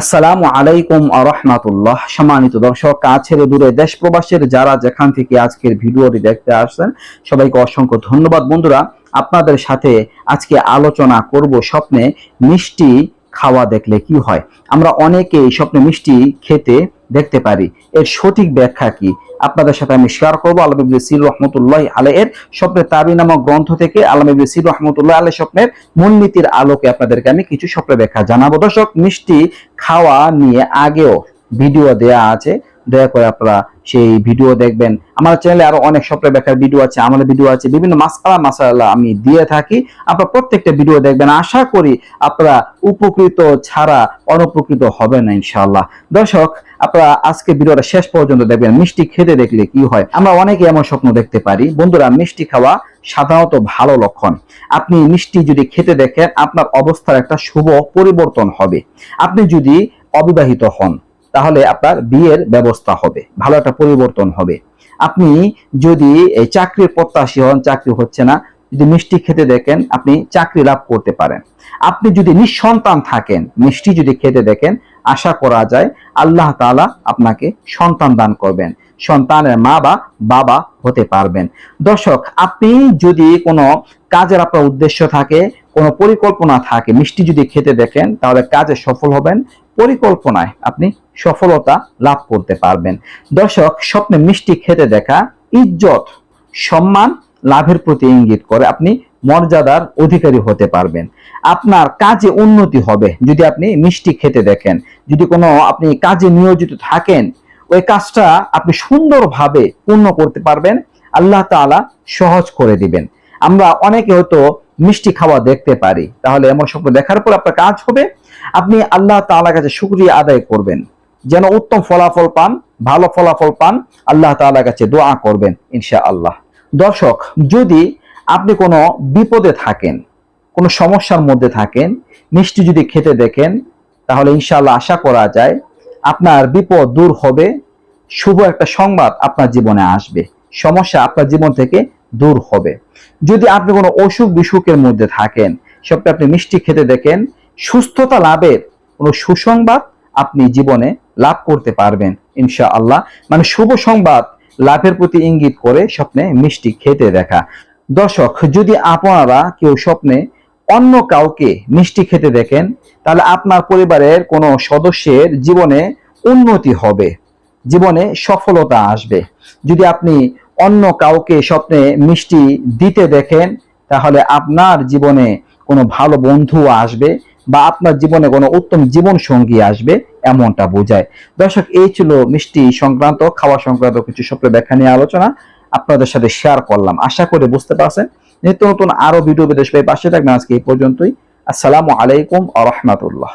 আসসালামু আলাইকুম আরহামাতুল্লাহ সম্মানিত দর্শক, কাছের দূরে দেশ প্রবাসের যারা যেখান থেকে আজকের ভিডিওটি দেখতে আসছেন, সবাইকে অসংখ্য ধন্যবাদ। বন্ধুরা, আপনাদের সাথে আজকে আলোচনা করব স্বপ্নে মিষ্টি খাওয়া দেখলে কি হয়। আমরা অনেকেই স্বপ্নে মিষ্টি খেতে দেখতে পারি। এর সঠিক ব্যাখ্যা কি? আপনাদের সাথে আমি শেয়ার করব আলম সির রহমতুল্লাহ আলাই এর স্বপ্নের তাবি নামক গ্রন্থ থেকে। আলম সির রহমতুল্লাহ আলাই স্বপ্নের মূলনীতির আলোকে আপনাদেরকে আমি কিছু স্বপ্নের ব্যাখ্যা জানাব। দর্শক, মিষ্টি খাওয়া নিয়ে আগেও ভিডিও দেয়া আছে। দয়া করে আপনারা সেই ভিডিও দেখবেন। আমার চ্যানেলে আরও অনেক স্বপ্নের ব্যাখ্যার ভিডিও আছে আমাদের ভিডিও আছে, বিভিন্ন মাসালা মাসালা আমি দিয়ে থাকি। আপনারা প্রত্যেকটা ভিডিও দেখবেন। আশা করি আপনারা উপকৃত ছাড়া অনুপকৃত হবে না ইনশাআল্লাহ। দর্শক আপনারা আজকে ভিডিওটা শেষ পর্যন্ত দেখবেন। মিষ্টি খেতে দেখলে কি হয়? আমরা অনেকে এমন স্বপ্ন দেখতে পারি। বন্ধুরা, মিষ্টি খাওয়া সাধারণত ভালো লক্ষণ। আপনি মিষ্টি যদি খেতে দেখেন, আপনার অবস্থার একটা শুভ পরিবর্তন হবে। আপনি যদি অবিবাহিত হন, তাহলে আপনার বিয়ের ব্যবস্থা হবে। ভালো একটা পরিবর্তন হবে। আপনি যদি এই চাকরির প্রত্যাশী হন, চাকরি হচ্ছে না, যদি মিষ্টি খেতে দেখেন, আপনি চাকরি লাভ করতে পারেন। আপনি যদি নিঃসন্তান থাকেন, মিষ্টি যদি খেতে দেখেন আশা করা যায় আল্লাহ তাআলা আপনাকে সন্তান দান করবেন। সন্তানের মা বা বাবা হতে পারবেন। দর্শক, আপনি যদি কোনো কাজের আপনার উদ্দেশ্য থাকে, কোনো পরিকল্পনা থাকে, মিষ্টি যদি খেতে দেখেন, তাহলে কাজে সফল হবেন। পরিকল্পনায় আপনি সফলতা লাভ করতে পারবেন। দর্শক, স্বপ্নে মিষ্টি খেতে দেখা ইজ্জত, সম্মান, লাভের প্রতি ইঙ্গিত করে আপনি মর্যাদার অধিকারী হতে পারবেন। আপনার কাজে উন্নতি হবে, যদি আপনি মিষ্টি খেতে দেখেন। যদি কোনো আপনি কাজে নিয়োজিত থাকেন, ওই কাজটা আপনি সুন্দরভাবে পূর্ণ করতে পারবেন, আল্লাহ তাআলা সহজ করে দিবেন। আমরা অনেকে হয়তো মিষ্টি খাওয়া দেখতে পারি, তাহলে এমন স্বপ্ন দেখার পর আপনার কাজ হবে। আপনি আল্লাহ তাআলার কাছে শুকরিয়া আদায় করবেন। যেন উত্তম ফলাফল পান, ভালো ফলাফল পান, আল্লাহ তাআলার কাছে দোয়া করবেন ইনশা আল্লাহ দর্শক, যদি আপনি কোনো বিপদে থাকেন, কোনো সমস্যার মধ্যে থাকেন, মিষ্টি যদি খেতে দেখেন, তাহলে ইনশাআল্লাহ আশা করা যায় আপনার বিপদ দূর হবে, শুভ একটা সংবাদ আপনার জীবনে আসবে, সমস্যা আপনার জীবন থেকে দূর হবে। যদি আপনি কোনো অসুখ বিসুখের মধ্যে থাকেন সবটা আপনি মিষ্টি খেতে দেখেন, সুস্থতা লাভের কোনো সুসংবাদ আপনি জীবনে লাভ করতে পারবেন ইনশা আল্লাহ মানে শুভ সংবাদ লাভের প্রতি ইঙ্গিত করে স্বপ্নে মিষ্টি খেতে দেখা। দর্শক, যদি আপনারা কেউ স্বপ্নে অন্য কাউকে মিষ্টি খেতে দেখেন, তাহলে আপনার পরিবারের কোনো সদস্যের জীবনে উন্নতি হবে, জীবনে সফলতা আসবে। যদি আপনি অন্য কাউকে স্বপ্নে মিষ্টি দিতে দেখেন, তাহলে আপনার জীবনে কোনো ভালো বন্ধু আসবে বা আপনার জীবনে কোনো উত্তম জীবন সঙ্গী আসবে, এমনটা বোঝায়। দর্শক, এই ছিল মিষ্টি সংক্রান্ত, খাওয়া সংক্রান্ত কিছু স্বপ্নের ব্যাখ্যা নিয়ে আলোচনা। আপনাদের সাথে শেয়ার করলাম। আশা করে বুঝতে পারছেন। নিত্য নতুন আরও ভিডিও বিদেশ পাই পাশে থাকবেন। আজকে এই পর্যন্তই। আসসালামু আলাইকুম আ রহমতুল্লাহ।